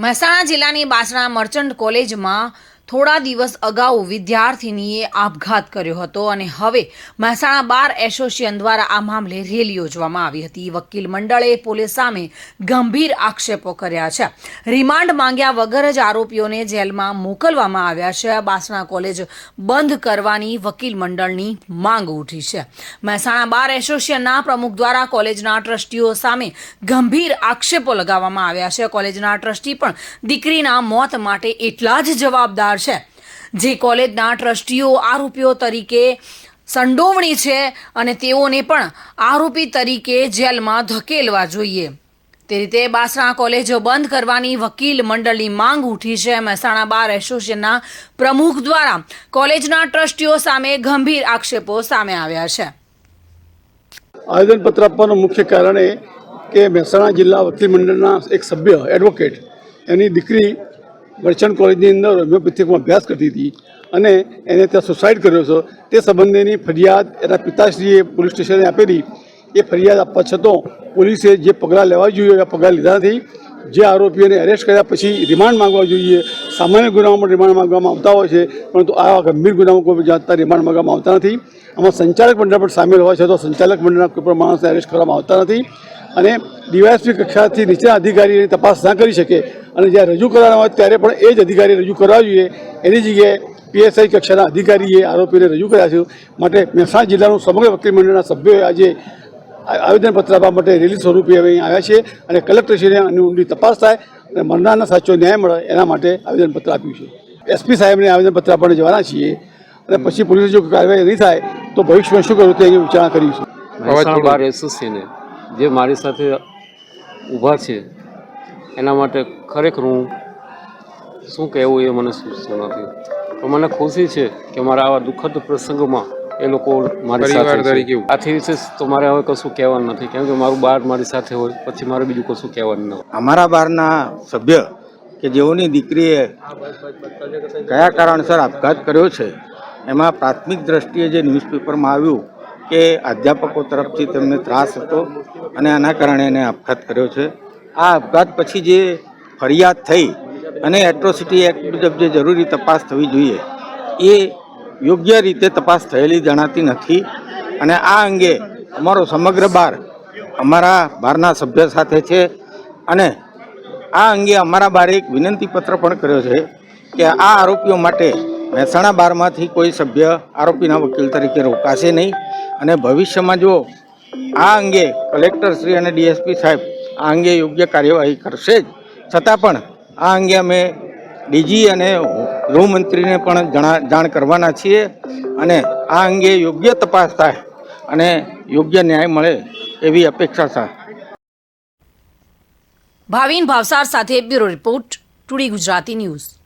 મહેસાણા જિલ્લાની બાસણા મર્ચન્ટ કોલેજમાં થોડા દિવસ અગાઉ વિદ્યાર્થિનીએ આપઘાત કર્યો હતો અને હવે મહેસાણા બાર એસોસિએશન દ્વારા આ મામલે રેલી યોજવામાં આવી હતી. વકીલ મંડળે પોલીસ સામે ગંભીર આક્ષેપો કર્યા છે. રિમાન્ડ માંગ્યા વગર જ આરોપીઓને જેલમાં મોકલવામાં આવ્યા છે. બાસણા કોલેજ બંધ કરવાની વકીલ મંડળની માંગ ઉઠી છે. મહેસાણા બાર એસોસિએશનના પ્રમુખ દ્વારા કોલેજના ટ્રસ્ટીઓ સામે ગંભીર આક્ષેપો લગાવવામાં આવ્યા છે. કોલેજના ટ્રસ્ટી પણ દીકરીના મોત માટે એટલા જ જવાબદાર છે. જે કોલેજના ટ્રસ્ટીઓ આરોપીઓ તરીકે સંડોવણી છે અને તેઓને પણ આરોપી તરીકે જેલમાં ધકેલવા જોઈએ. તે રીતે બાસણા કોલેજો બંધ કરવાની વકીલ મંડળની માંગ ઉઠી છે. મહેસાણા બાર એસોસિએશનના પ્રમુખ દ્વારા કોલેજના ટ્રસ્ટીઓ સામે ગંભીર આક્ષેપો સામે આવ્યા છે. આવેદનપત્ર આપવાનું મુખ્ય કારણ એ કે મહેસાણા જિલ્લા વકીલ મંડળના એક સભ્ય, એડવોકેટ, એની દીકરી મર્ચન્ટ કોલેજની અંદર હોમિયોપેથિકમાં અભ્યાસ કરતી હતી અને એને ત્યાં સુસાઇડ કર્યો હતો. તે સંબંધેની ફરિયાદ એના પિતાશ્રીએ પોલીસ સ્ટેશને આપેલી. એ ફરિયાદ આપવા છતાં પોલીસે જે પગલાં લેવા જોઈએ એવા પગલાં લીધા નથી. જે આરોપીઓને એરેસ્ટ કર્યા પછી રિમાન્ડ માંગવા જોઈએ. સામાન્ય ગુનાઓમાં રિમાન્ડ માંગવામાં આવતા હોય છે, પરંતુ આવા ગંભીર ગુનામાં કોઈ જાતના રિમાન્ડ માંગવામાં આવતા નથી. આમાં સંચાલક મંડળ પણ સામેલ હોય છે, તો સંચાલક મંડળના કોઈ પણ માણસને એરેસ્ટ કરવામાં આવતા નથી. અને ડીવાયએસપી કક્ષાથી નીચેના અધિકારીની તપાસ ના કરી શકે અને જ્યારે રજૂ કરવાના હોય ત્યારે પણ એ જ અધિકારી રજૂ કરવા જોઈએ. એની જગ્યાએ પીએસઆઈ કક્ષાના અધિકારીએ આરોપીને રજૂ કર્યા છે. માટે મહેસાણા જિલ્લાનું સમગ્ર વકીલ મંડળના સભ્યોએ આજે આવેદનપત્ર આપવા માટે રેલી સ્વરૂપે અહીં આવ્યા છે અને કલેક્ટરશ્રીને આની ઊંડી તપાસ થાય અને મરનારને સાચો ન્યાય મળે એના માટે આવેદનપત્ર આપ્યું છે. એસપી સાહેબને આવેદનપત્ર આપણને જવાના છીએ અને પછી પોલીસે જો કાર્યવાહી નહીં થાય તો ભવિષ્યમાં શું કરવું તે અંગે વિચારણા કરીશું. બાર એસોસિએશને જે મારી સાથે ઊભા છે એના માટે ખરેખર હું શું કહેવું એ મને સૂચતું નથી. તો મને ખુશી છે કે મારા આવા દુઃખદ પ્રસંગમાં એ લોકો મારી સાથે આથી વિશેષ તો મારે હવે કશું કહેવાનું નથી. કેમ કે મારું બાર મારી સાથે હોય પછી મારે બીજું કશું કહેવાનું ન હોય. અમારા બારના સભ્ય કે જેઓની દીકરીએ કયા કારણસર આપઘાત કર્યો છે એમાં પ્રાથમિક દ્રષ્ટિએ જે ન્યૂઝપેપરમાં આવ્યું કે અધ્યાપકો તરફથી તેમને ત્રાસ હતો અને આના કારણે એને આપઘાત કર્યો છે. આ આપઘાત પછી જે ફરિયાદ થઈ અને એટ્રોસિટી એક્ટ મુજબ જે જરૂરી તપાસ થવી જોઈએ, એ યોગ્ય રીતે તપાસ થયેલી જણાતી નથી. અને આ અંગે અમારો સમગ્ર બાર અમારા બારના સભ્ય સાથે છે અને આ અંગે અમારા બારે એક વિનંતી પત્ર પણ કર્યો છે કે આ આરોપીઓ માટે મહેસાણા બારમાંથી કોઈ સભ્ય આરોપીના વકીલ તરીકે રોકાશે નહીં. અને ભવિષ્યમાં જો આ અંગે કલેક્ટર શ્રી અને ડીએસપી સાહેબ આ અંગે યોગ્ય કાર્યવાહી કરશે જ. છતાં પણ આ અંગે અમે ડીજી અને ગૃહમંત્રીને પણ જણા કરવાના છીએ અને આ અંગે યોગ્ય તપાસ થાય અને યોગ્ય ન્યાય મળે એવી અપેક્ષા છે ભાવિન ભાવસાર સાથે bureau report today Gujarati news.